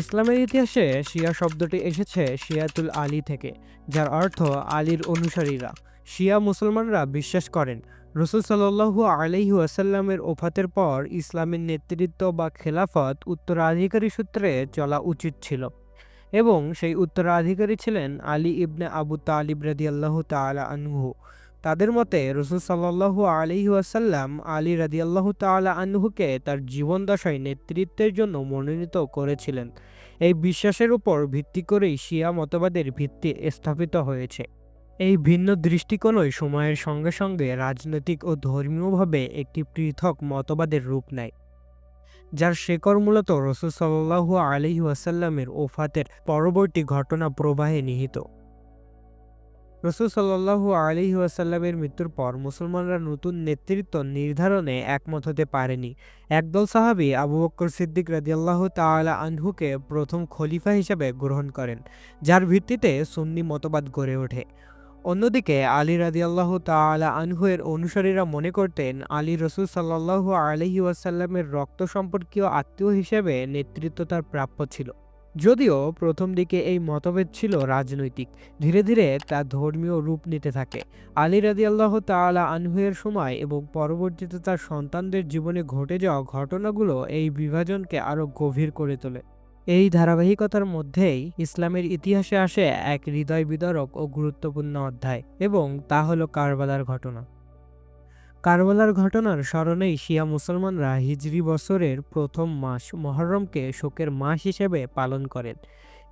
ইসলামের ইতিহাসে শিয়া শব্দটি এসেছে শিয়াতুল আলী থেকে, যার অর্থ আলীর অনুসারীরা। শিয়া মুসলমানরা বিশ্বাস করেন, রসুল সাল্লু আলহি ওয়াসাল্লামের ওফাতের পর ইসলামের নেতৃত্ব বা খেলাফত উত্তরাধিকারী সূত্রে চলা উচিত ছিল এবং সেই উত্তরাধিকারী ছিলেন আলী ইবনে আবু তালিব রাদিয়াল্লাহ তালা আনহু। তাদের মতে রসুল সাল্লাহু আলহি ওয়াসাল্লাম আলী রাদিয়াল্লাহু তালা আনহুকে তার জীবনদশায় নেতৃত্বের জন্য মনোনীত করেছিলেন। এই বিশ্বাসের উপর ভিত্তি করেই শিয়া মতবাদের ভিত্তি স্থাপিত হয়েছে। এই ভিন্ন দৃষ্টিকোণই সময়ের সঙ্গে সঙ্গে রাজনৈতিক ও ধর্মীয়ভাবে একটি পৃথক মতবাদের রূপ নেয়। যার শেকড় মূলত রসুল সাল্লাহু আলহি ওয়াসাল্লামের ওফাতের পরবর্তী ঘটনা প্রবাহে নিহিত। রসুল সাল্লাহু আলহি ওয়াসাল্লামের মৃত্যুর পর মুসলমানরা নতুন নেতৃত্ব নির্ধারণে একমত হতে পারেনি। একদল সাহাবি আবু বক্কর সিদ্দিক রাদিয়াল্লাহু তাআলা আনহুকে প্রথম খলিফা হিসেবে গ্রহণ করেন, যার ভিত্তিতে সুন্নি মতবাদ গড়ে ওঠে। অন্যদিকে আলী রাদিয়াল্লাহু তাআলা আনহুয়ের অনুসারীরা মনে করতেন, আলী রসুল সাল্লাহু আলহি ওয়াসাল্লামের রক্ত সম্পর্কীয় আত্মীয় হিসেবে নেতৃত্ব তার প্রাপ্য ছিল। যদিও প্রথম দিকে এই মতভেদ ছিল রাজনৈতিক, ধীরে ধীরে তা ধর্মীয় রূপ নিতে থাকে। আলী রাদিয়াল্লাহ তাআলা আনহুয়ের সময় এবং পরবর্তীতে তার সন্তানদের জীবনে ঘটে যাওয়া ঘটনাগুলো এই বিভাজনকে আরও গভীর করে তোলে। এই ধারাবাহিকতার মধ্যেই ইসলামের ইতিহাসে আসে এক হৃদয় বিদারক ও গুরুত্বপূর্ণ অধ্যায় এবং তা হলো কারবালার ঘটনা। কারবালার ঘটনার স্মরণেই শিয়া মুসলমানরা হিজরি বছরের প্রথম মাস মহরমকে শোকের মাস হিসেবে পালন করেন।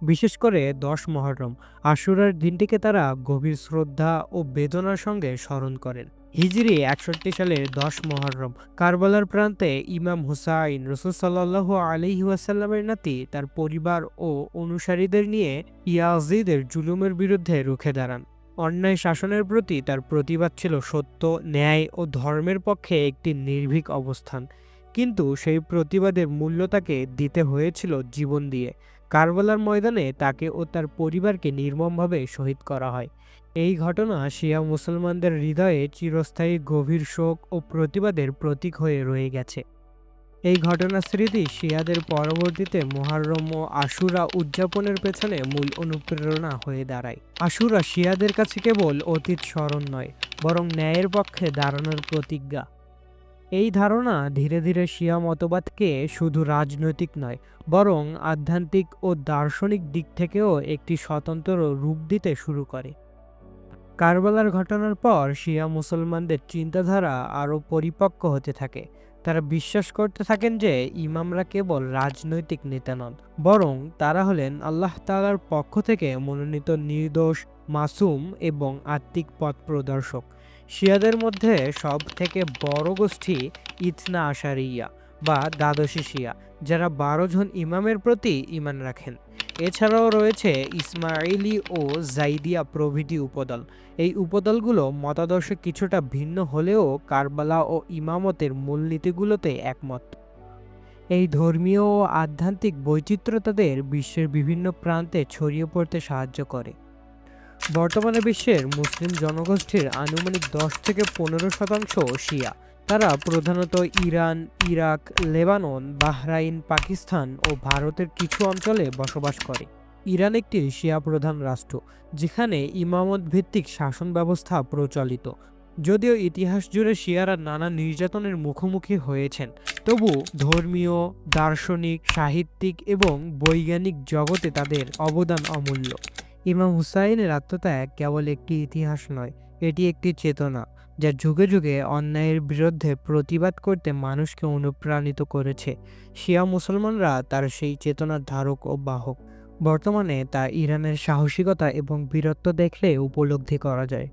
বিশেষ করে দশ মহরম, আশুরার দিনটিকে তারা গভীর শ্রদ্ধা ও বেদনার সঙ্গে স্মরণ করেন। হিজরি একষট্টি সালের দশ মহরম, কারবালার প্রান্তে ইমাম হুসাইন রসুল সাল্লাহ আলহি ওয়াসাল্লামের নাতি, তার পরিবার ও অনুসারীদের নিয়ে ইয়াজিদের জুলুমের বিরুদ্ধে রুখে দাঁড়ান। অন্যায় শাসনের প্রতি তার প্রতিবাদ ছিল সত্য, ন্যায় ও ধর্মের পক্ষে একটি নির্ভীক অবস্থান। কিন্তু সেই প্রতিবাদের মূল্য তাকে দিতে হয়েছিল জীবন দিয়ে। কারবালার ময়দানে তাকে ও তার পরিবারকে নির্মমভাবে শহীদ করা হয়। এই ঘটনা শিয়া মুসলমানদের হৃদয়ে চিরস্থায়ী গভীর শোক ও প্রতিবাদের প্রতীক হয়ে রয়ে গেছে। এই ঘটনার স্মৃতি শিয়াদের পরবর্তীতে মোহাররম ও আশুরা উদযাপনের পেছনে মূল অনুপ্রেরণা হয়ে দাঁড়ায়। আশুরা শিয়াদের কাছে কেবল অতীত স্মরণ নয়, বরং ন্যায়ের পক্ষে দাঁড়ানোর প্রতিজ্ঞা। এই ধারণা ধীরে ধীরে শিয়া মতবাদকে শুধু রাজনৈতিক নয়, বরং আধ্যাত্মিক ও দার্শনিক দিক থেকেও একটি স্বতন্ত্র রূপ দিতে শুরু করে। কারবালার ঘটনার পর শিয়া মুসলমানদের চিন্তাধারা আরও পরিপক্ক হতে থাকে তারা বিশ্বাস করতে থাকেন যে ইমামরা কেবল রাজনৈতিক নেতা নন, বরং তারা হলেন আল্লাহ তালার পক্ষ থেকে মনোনীত নির্দোষ, মাসুম এবং আত্মিক পথ প্রদর্শক। শিয়াদের মধ্যে সব থেকে বড় গোষ্ঠী ইথনা আশারিয়া বা দ্বাদশী শিয়া, যারা বারো জন ইমামের প্রতি ইমান রাখেন। এছাড়াও রয়েছে ইসমাইলি ও জাইদিয়া প্রভৃতি উপদল। এই উপদলগুলো মতাদর্শ কিছুটা ভিন্ন হলেও কারবালা ও ইমামতের মূলনীতিগুলোতে একমত। এই ধর্মীয় ও আধ্যাত্মিক বৈচিত্র্য তাদের বিশ্বের বিভিন্ন প্রান্তে ছড়িয়ে পড়তে সাহায্য করে। বর্তমানে বিশ্বের মুসলিম জনগোষ্ঠীর আনুমানিক দশ থেকে পনেরো শতাংশ শিয়া। তারা প্রধানত Iran, Iraq, Lebanon, Bahrain, Pakistan ও ভারতের কিছু অঞ্চলে বসবাস করে। ইরান একটি শিয়া প্রধান রাষ্ট্র, যেখানে ইমামত ভিত্তিক শাসন ব্যবস্থা প্রচলিত। যদিও ইতিহাস জুড়ে শিয়ারা নানা নির্যাতনের মুখোমুখি হয়েছেন, তবু ধর্মীয়, দার্শনিক, সাহিত্যিক এবং বৈজ্ঞানিক জগতে তাদের অবদান অমূল্য। ইমাম হুসাইনের আত্মত্যাগ কেবল একটি ইতিহাস নয় এটি একটি চেতনা, যা যুগে যুগে অন্যায়ের বিরুদ্ধে প্রতিবাদ করতে মানুষকে অনুপ্রাণিত করেছে। শিয়া মুসলমানরা তার সেই চেতনার ধারক ও বাহক। বর্তমানে তা ইরানের সাহসিকতা এবং বীরত্ব দেখলে উপলব্ধি করা যায়।